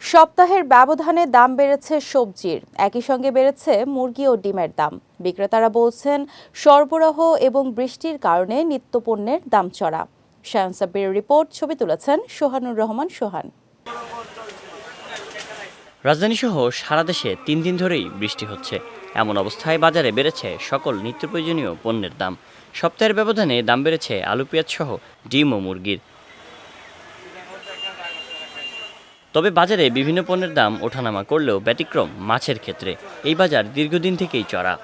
সপ্তাহের ব্যবধানে দাম বেড়েছে সবজির। একই সঙ্গে বেড়েছে মুরগি ও ডিমের দাম। বিক্রেতারা বলছেন, সরবরাহ এবং বৃষ্টির কারণে নিত্যপণ্যের দাম চড়া। শায়ান সাব্বিরের রিপোর্ট, ছবি তুলেছেন সোহানুর রহমান সোহান। রাজধানীসহ সারা দেশে তিন দিন ধরেই বৃষ্টি হচ্ছে। এমন অবস্থায় বাজারে বেড়েছে সকল নিত্য প্রয়োজনীয় পণ্যের দাম। সপ্তাহের ব্যবধানে দাম বেড়েছে আলু, পেঁয়াজ সহ ডিম ও মুরগির। তবে বাজারে বিভিন্ন পণ্যের দাম ওঠানামা করলেও ব্যতিক্রম মাছের ক্ষেত্রে। এই বাজার দীর্ঘদিন থেকেই চড়া।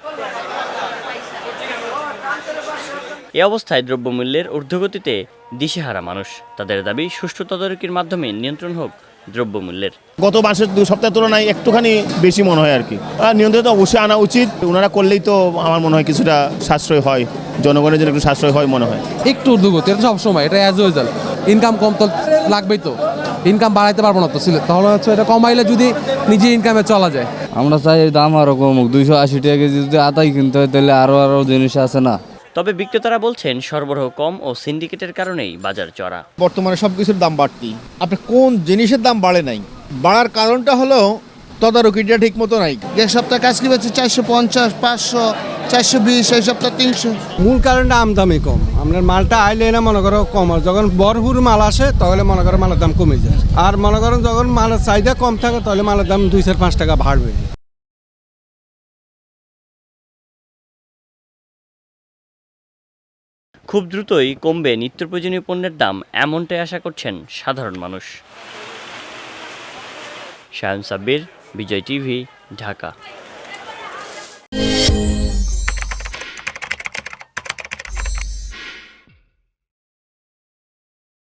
এ অবস্থায় দ্রব্যমূল্যের ঊর্ধ্বগতিতে দিশেহারা মানুষ। তাদের দাবি সুষ্ঠু তদারকির মাধ্যমে নিয়ন্ত্রণ হোক দ্রব্যমূল্যের। গত মাসের দু সপ্তাহের তুলনায় একটুখানি বেশি মনে হয় আর কি। আর নিয়ন্ত্রণ তো অবশ্যই আনা উচিত। ওনারা করলেই তো আমার মনে হয় কিছুটা সাশ্রয় হয়। জনগণের জন্য একটু সাশ্রয় হয় মনে হয়। একটু ঊর্ধ্বগতি এটা সবসময় এটা অ্যাজ ইনকাম কম তো লাগবেই তো। ইনকাম বাড়াইতে পারব না তো সিলে- তাহলে হচ্ছে এটা কমাইলে যদি নিজে ইনকামে চলা যায়। আমরা চাই এর দাম আরও কমুক দুইশো আশি টাকা কেজি যদি আতাই কিনতে হয় তাহলে আরও আরও জিনিস আছে না। তবে বিক্রেতারা বলছেন সরবরাহ কম ও সিন্ডিকেটের কারণেই বাজার চড়া। বর্তমানে সব কিছুর দাম বাড়তি। আপনি কোন জিনিসের দাম বাড়ে নাই? বাড়ার কারণটা হলো তদারকিটা ঠিক মতো নাই। এক সপ্তাহ কাজ কি পাচ্ছে? চারশো পঞ্চাশ পাঁচশো। চারশো বিশ এই সপ্তাহ তিনশো। মূল কারণটা আমদামি কম। আপনার মালটা আইলে না মনে করো কম যখন ভরপুর মাল আসে তাহলে মনে করো মালের দাম কমে যায়। আর মনে করেন যখন মালের চাহিদা কম থাকে তাহলে মালের দাম দুই চার পাঁচ টাকা বাড়বে। খুব দ্রুতই কমবে নিত্য প্রয়োজনীয় পণ্যের দাম এমনটাই আশা করছেন সাধারণ মানুষ। শায়ন সাব্বির বিজয় টিভি ঢাকা।